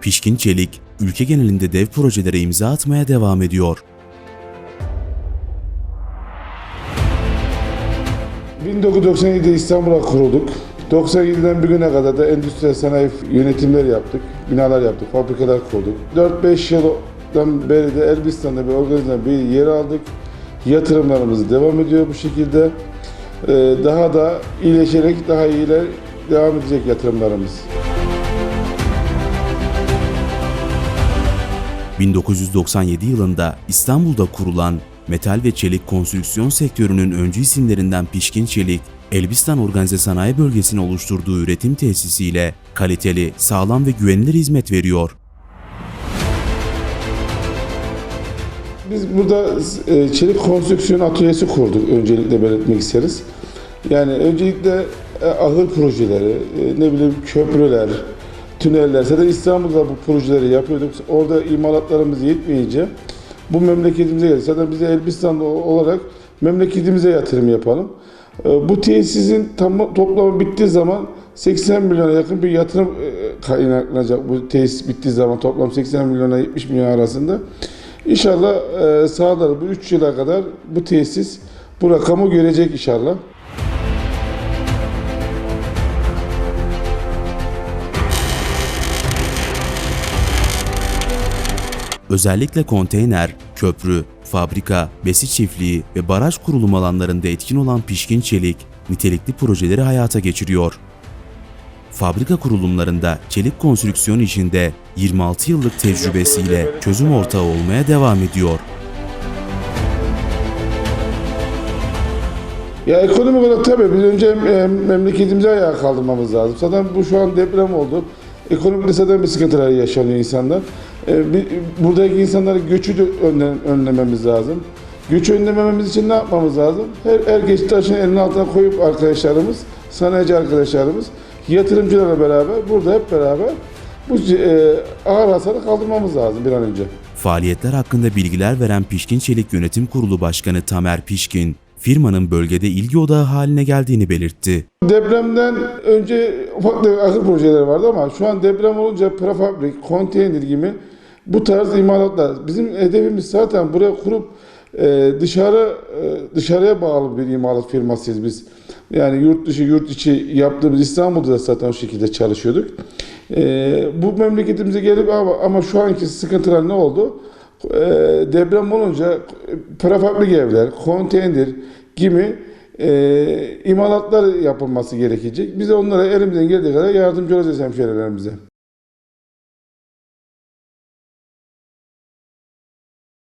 Pişkin Çelik, ülke genelinde dev projelere imza atmaya devam ediyor. 1997'de İstanbul'a kurulduk. 97'den bugüne kadar da endüstriyel sanayi yönetimleri yaptık, binalar yaptık, fabrikalar kurduk. 4-5 yıldan beri de Elbistan'da bir organizasyon bir yer aldık. Yatırımlarımız devam ediyor bu şekilde. Ee, Daha da iyileşerek daha iyiler devam edecek yatırımlarımız. 1997 yılında İstanbul'da kurulan metal ve çelik konstrüksiyon sektörünün öncü isimlerinden Pişkin Çelik, Elbistan Organize Sanayi Bölgesi'ni oluşturduğu üretim tesisiyle kaliteli, sağlam ve güvenilir hizmet veriyor. Biz burada e, çelik konstrüksiyon atölyesi kurduk öncelikle belirtmek isteriz. Yani öncelikle e, ahır projeleri, e, ne bileyim köprüler, tüneller, zaten İstanbul'da bu projeleri yapıyorduk. Orada imalatlarımız yetmeyince bu memleketimize geldi. Zaten biz de olarak memleketimize yatırım yapalım. E, Bu tesisin tam, toplamı bittiği zaman 80 milyona yakın bir yatırım e, kaynaklanacak. Bu tesis bittiği zaman toplam 80 milyona 70 milyon arasında. İnşallah e, sağlar bu 3 yıla kadar bu tesis bu rakamı görecek inşallah. Özellikle konteyner, köprü, fabrika, besi çiftliği ve baraj kurulum alanlarında etkin olan Pişkin Çelik, nitelikli projeleri hayata geçiriyor. Fabrika kurulumlarında çelik konstrüksiyon işinde 26 yıllık tecrübesiyle çözüm ortağı olmaya devam ediyor. Ya ekonomik olarak tabii biz önce memleketimizi ayağa kaldırmamız lazım. Zaten bu şu an deprem oldu. Ekonomik zaten bir sıkıntılar yaşanıyor insanlar. E, bir- buradaki insanların göçü de önle- önlememiz lazım. Göçü önlememiz için ne yapmamız lazım? Her, her geçti taşın elinin altına koyup arkadaşlarımız, sanayici arkadaşlarımız, yatırımcılarla beraber burada hep beraber bu e, ağır hasarı kaldırmamız lazım bir an önce. Faaliyetler hakkında bilgiler veren Pişkin Çelik Yönetim Kurulu Başkanı Tamer Pişkin, firmanın bölgede ilgi odağı haline geldiğini belirtti. Depremden önce ufak da akıl projeleri vardı ama şu an deprem olunca prefabrik, konteyner gibi bu tarz imalatlar. Bizim hedefimiz zaten buraya kurup e, dışarı e, dışarıya bağlı bir imalat firmasıyız biz. Yani yurt dışı, yurt içi yaptığımız İstanbul'da da zaten o şekilde çalışıyorduk. E, bu memleketimize gelip ama, ama şu anki sıkıntılar ne oldu? E, deprem olunca prefabrik evler, konteyner gibi e, imalatlar yapılması gerekecek. Biz onlara elimizden geldiği kadar yardımcı olacağız hemşehrilerimize.